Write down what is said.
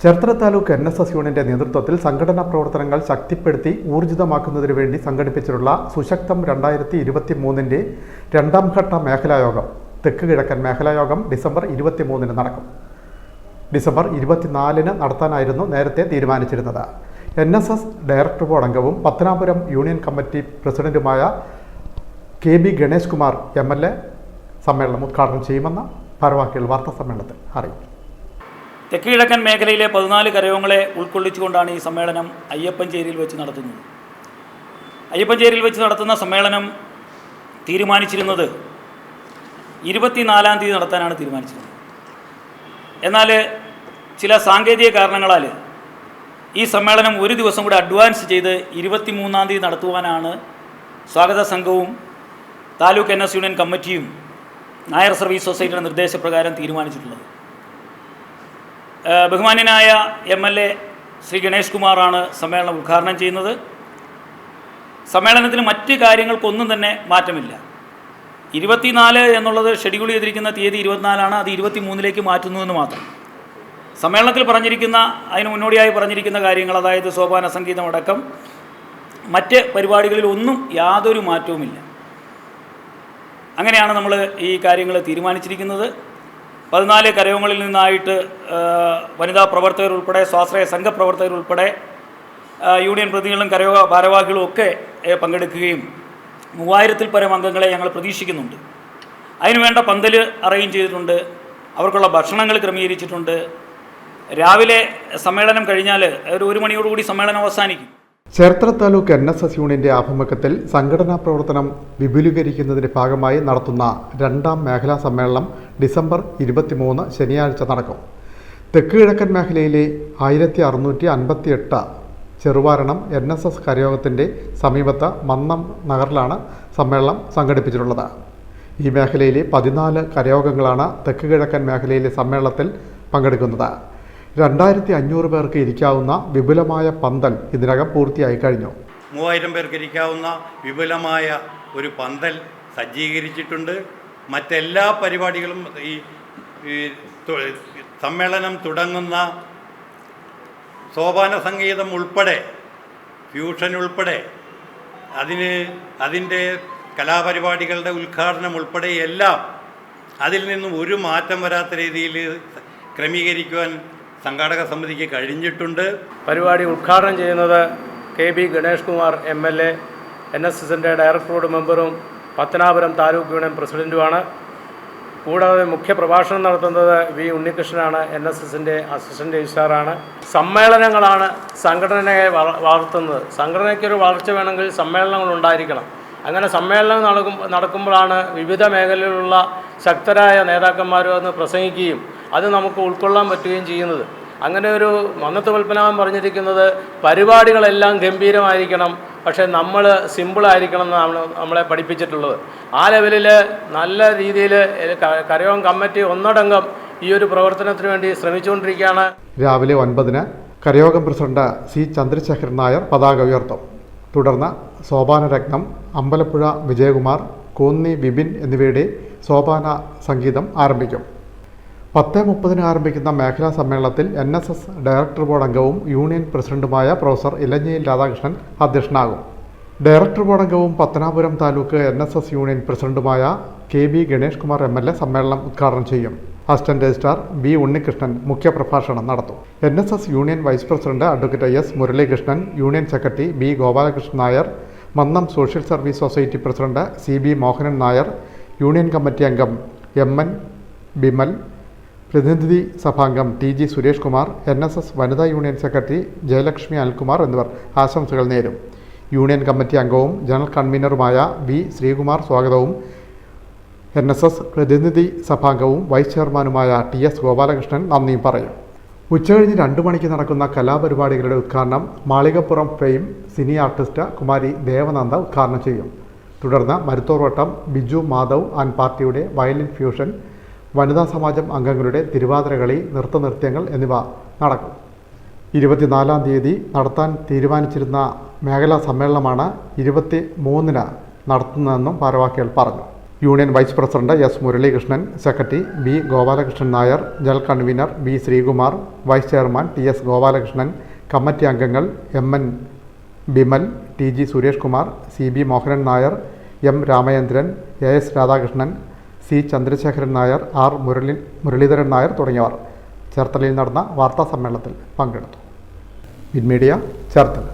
Cherthala taluk N S S യൂണിയന്റെ നേതൃത്വത്തിൽ സംഘടനാ പ്രവർത്തനങ്ങൾ ശക്തിപ്പെടുത്തി ഊർജിതമാക്കുന്നതിനു വേണ്ടി സംഘടിപ്പിച്ചിട്ടുള്ള സുശക്തം രണ്ടായിരത്തി ഇരുപത്തി മൂന്നിന്റെ രണ്ടാം ഘട്ട മേഖലായോഗം തെക്ക് കിഴക്കൻ മേഖലായോഗം ഡിസംബർ ഇരുപത്തിമൂന്നിന് നടക്കും. ഡിസംബർ ഇരുപത്തിനാലിന് നടത്താനായിരുന്നു നേരത്തെ തീരുമാനിച്ചിരുന്നത്. N S S director board അംഗവും പത്തനാപുരം യൂണിയൻ കമ്മിറ്റി പ്രസിഡന്റുമായ K B Ganesh Kumar M L A സമ്മേളനം ഉദ്ഘാടനം ചെയ്യുമെന്ന് ഭാരവാഹികൾ വാർത്താ സമ്മേളനത്തിൽ അറിയിച്ചു. തെക്ക് കിഴക്കൻ മേഖലയിലെ പതിനാല് കരയോങ്ങളെ ഉൾക്കൊള്ളിച്ചുകൊണ്ടാണ് ഈ സമ്മേളനം അയ്യപ്പഞ്ചേരിയിൽ വെച്ച് നടത്തുന്നത്. അയ്യപ്പഞ്ചേരിയിൽ വെച്ച് നടത്തുന്ന സമ്മേളനം തീരുമാനിച്ചിരുന്നത് ഇരുപത്തിനാലാം തീയതി നടത്താനാണ് തീരുമാനിച്ചിരുന്നത്. എന്നാൽ ചില സാങ്കേതിക കാരണങ്ങളാൽ ഈ സമ്മേളനം ഒരു ദിവസം കൂടി അഡ്വാൻസ് ചെയ്ത് ഇരുപത്തിമൂന്നാം തീയതി നടത്തുവാനാണ് സ്വാഗത സംഘവും താലൂക്ക് എൻ എസ് യൂണിയൻ കമ്മിറ്റിയും നായർ സർവീസ് സൊസൈറ്റിയുടെ നിർദ്ദേശപ്രകാരം തീരുമാനിച്ചിട്ടുള്ളത്. ബഹുമാന്യനായ M L A Shri Ganesh കുമാറാണ് സമ്മേളനം ഉദ്ഘാടനം ചെയ്യുന്നത്. സമ്മേളനത്തിന് മറ്റ് കാര്യങ്ങൾക്കൊന്നും തന്നെ മാറ്റമില്ല. ഇരുപത്തിനാല് എന്നുള്ളത് ഷെഡ്യൂൾ ചെയ്തിരിക്കുന്ന തീയതി ഇരുപത്തിനാലാണ് അത് ഇരുപത്തി മൂന്നിലേക്ക് മാറ്റുന്നു എന്ന് മാത്രം. സമ്മേളനത്തിൽ പറഞ്ഞിരിക്കുന്ന അതിന് മുന്നോടിയായി പറഞ്ഞിരിക്കുന്ന കാര്യങ്ങൾ അതായത് സോപാന സംഗീതമടക്കം മറ്റ് പരിപാടികളിൽ ഒന്നും യാതൊരു മാറ്റവുമില്ല. അങ്ങനെയാണ് നമ്മൾ ഈ കാര്യങ്ങൾ തീരുമാനിച്ചിരിക്കുന്നത്. പതിനാല് കരയോഗങ്ങളിൽ നിന്നായിട്ട് വനിതാ പ്രവർത്തകർ ഉൾപ്പെടെ സ്വാശ്രയ സംഘപ്രവർത്തകർ ഉൾപ്പെടെ യൂണിയൻ പ്രതിനിധികളും കരയോഗ ഭാരവാഹികളും ഒക്കെ പങ്കെടുക്കുകയും മൂവായിരത്തിൽ പരം അംഗങ്ങളെ ഞങ്ങൾ പ്രതീക്ഷിക്കുന്നുണ്ട്. അതിനുവേണ്ട പന്തൽ അറേഞ്ച് ചെയ്തിട്ടുണ്ട്. അവർക്കുള്ള ഭക്ഷണങ്ങൾ ക്രമീകരിച്ചിട്ടുണ്ട്. രാവിലെ സമ്മേളനം കഴിഞ്ഞാൽ ഒരു ഒരു മണിയോടുകൂടി സമ്മേളനം അവസാനിക്കും. Cherthala taluk N S S യൂണിയന്റെ ആഭിമുഖ്യത്തിൽ സംഘടനാ പ്രവർത്തനം വിപുലീകരിക്കുന്നതിന്റെ ഭാഗമായി നടത്തുന്ന രണ്ടാം മേഖലാ സമ്മേളനം ഡിസംബർ ഇരുപത്തിമൂന്ന് ശനിയാഴ്ച നടക്കും. തെക്ക് കിഴക്കൻ മേഖലയിലെ ആയിരത്തി അറുന്നൂറ്റി അൻപത്തി എട്ട് ചെറുവാരണം എൻ എസ് എസ് കരയോഗത്തിന്റെ സമീപത്ത് മന്നം നഗറിലാണ് സമ്മേളനം സംഘടിപ്പിച്ചിട്ടുള്ളത്. ഈ മേഖലയിലെ പതിനാല് കരയോഗങ്ങളാണ് തെക്ക് കിഴക്കൻ മേഖലയിലെ സമ്മേളനത്തിൽ പങ്കെടുക്കുന്നത്. രണ്ടായിരത്തി അഞ്ഞൂറ് പേർക്ക് ഇരിക്കാവുന്ന വിപുലമായ പന്തൽ ഇതിനകം പൂർത്തിയായി കഴിഞ്ഞു. മൂവായിരം പേർക്ക് ഇരിക്കാവുന്ന വിപുലമായ ഒരു പന്തൽ സജ്ജീകരിച്ചിട്ടുണ്ട്. മറ്റെല്ലാ പരിപാടികളും ഈ സമ്മേളനം തുടങ്ങുന്ന സോപാന സംഗീതം ഉൾപ്പെടെ ഫ്യൂഷൻ ഉൾപ്പെടെ അതിന് അതിന്റെ കലാപരിപാടികളുടെ ഉദ്ഘാടനം ഉൾപ്പെടെ എല്ലാം അതിൽ നിന്നും ഒരു മാറ്റം വരാത്ത രീതിയിൽ ക്രമീകരിക്കുവാൻ സംഘാടക സമിതിക്ക് കഴിഞ്ഞിട്ടുണ്ട്. പരിപാടി ഉദ്ഘാടനം ചെയ്യുന്നത് K B Ganesh Kumar M L A N S എസിന്റെ ഡയറക്ടർ ബോർഡ് മെമ്പറും പത്തനാപുരം താലൂക്ക് യൂണിയൻ പ്രസിഡന്റുമാണ് കൂടാതെ മുഖ്യപ്രഭാഷണം നടത്തുന്നത് വി ഉണ്ണികൃഷ്ണനാണ് എൻ എസ് എസിന്റെ അസിസ്റ്റന്റ് രജിസ്ട്രാറാണ്. സമ്മേളനങ്ങളാണ് സംഘടനയെ വള- വളർത്തുന്നത്. സംഘടനയ്ക്കൊരു വളർച്ച വേണമെങ്കിൽ സമ്മേളനങ്ങൾ ഉണ്ടായിരിക്കണം. അങ്ങനെ സമ്മേളനം നടക്കും നടക്കുമ്പോഴാണ് വിവിധ മേഖലയിലുള്ള ശക്തരായ നേതാക്കന്മാരും അന്ന് പ്രസംഗിക്കുകയും അത് നമുക്ക് ഉൾക്കൊള്ളാൻ പറ്റുകയും ചെയ്യുന്നത്. അങ്ങനെ ഒരു മന്നത്ത് പൽപ്പനാമൻ പറഞ്ഞിരിക്കുന്നത് പരിപാടികളെല്ലാം ഗംഭീരമായിരിക്കണം പക്ഷേ നമ്മൾ സിമ്പിളായിരിക്കണം എന്നാണ് നമ്മളെ പഠിപ്പിച്ചിട്ടുള്ളത്. ആ ലെവലിൽ നല്ല രീതിയിൽ കരയോം കമ്മിറ്റി ഒന്നടങ്കം ഈ ഒരു പ്രവർത്തനത്തിന് വേണ്ടി ശ്രമിച്ചുകൊണ്ടിരിക്കുകയാണ്. രാവിലെ ഒൻപതിന് കരയോഗം പ്രസിഡന്റ് സി ചന്ദ്രശേഖരൻ നായർ പതാക ഉയർത്തും. തുടർന്ന് സോപാനരത്നം അമ്പലപ്പുഴ വിജയകുമാർ കോന്നി വിപിൻ എന്നിവയുടെ സോപാന സംഗീതം ആരംഭിക്കും. പത്ത് മുപ്പതിന് ആരംഭിക്കുന്ന മേഖലാ സമ്മേളനത്തിൽ N S S director board അംഗവും യൂണിയൻ പ്രസിഡന്റുമായ പ്രൊഫസർ ഇലഞ്ഞയിൽ രാധാകൃഷ്ണൻ അധ്യക്ഷനാകും. ഡയറക്ടർ ബോർഡ് അംഗവും Pathanapuram taluk N S S union പ്രസിഡന്റുമായ K B Ganesh Kumar M L A സമ്മേളനം ഉദ്ഘാടനം ചെയ്യും. അസിസ്റ്റന്റ് രജിസ്ട്രാർ ബി ഉണ്ണികൃഷ്ണൻ മുഖ്യപ്രഭാഷണം നടത്തും. N S S union vice president advocate S Muralikrishnan union secretary B Gopalakrishnan Nair Mannam social service society president C B Mohanan Nair union committee അംഗം M N Bimal പ്രതിനിധി സഭാംഗം T G Suresh Kumar N S S വനിതാ union secretary Jayalakshmi Anilkumar എന്നിവർ ആശംസകൾ നേരും. Union committee അംഗവും general കൺവീനറുമായ V Sreekumar സ്വാഗതവും. N S S പ്രതിനിധി സഭാംഗവും വൈസ് ചെയർമാനുമായ ടി എസ് ഗോപാലകൃഷ്ണൻ നന്ദിയും പറയും. ഉച്ചകഴിഞ്ഞ് രണ്ടു മണിക്ക് നടക്കുന്ന കലാപരിപാടികളുടെ ഉദ്ഘാടനം Malikappuram fame cine artist Kumari Devananda ഉദ്ഘാടനം ചെയ്യും. തുടർന്ന് മരുത്തോർവട്ടം ബിജു മാധവ് ആൻഡ് പാർട്ടിയുടെ വയലിൻ ഫ്യൂഷൻ വനിതാ സമാജം അംഗങ്ങളുടെ തിരുവാതിരകളി നൃത്തനൃത്യങ്ങൾ എന്നിവ നടക്കും. ഇരുപത്തിനാലാം തീയതി നടത്താൻ തീരുമാനിച്ചിരുന്ന മേഖലാ സമ്മേളനമാണ് ഇരുപത്തി മൂന്നിന് നടത്തുന്നതെന്നും ഭാരവാഹികൾ പറഞ്ഞു. Union vice president S Muralikrishnan secretary B Gopalakrishnan Nair general convener B Sreekumar vice chairman T S Gopalakrishnan committee അംഗങ്ങൾ M N Bimal T G Suresh Kumar C B Mohanan Nair M Ramachandran A S Radhakrishnan C. Chandrasekharan Nair R. Murali Muraleedharan Nair തുടങ്ങിയവർ ചേർത്തലയിൽ നടന്ന വാർത്താ സമ്മേളനത്തിൽ പങ്കെടുത്തു. വിൻമീഡിയ ചേർത്തല.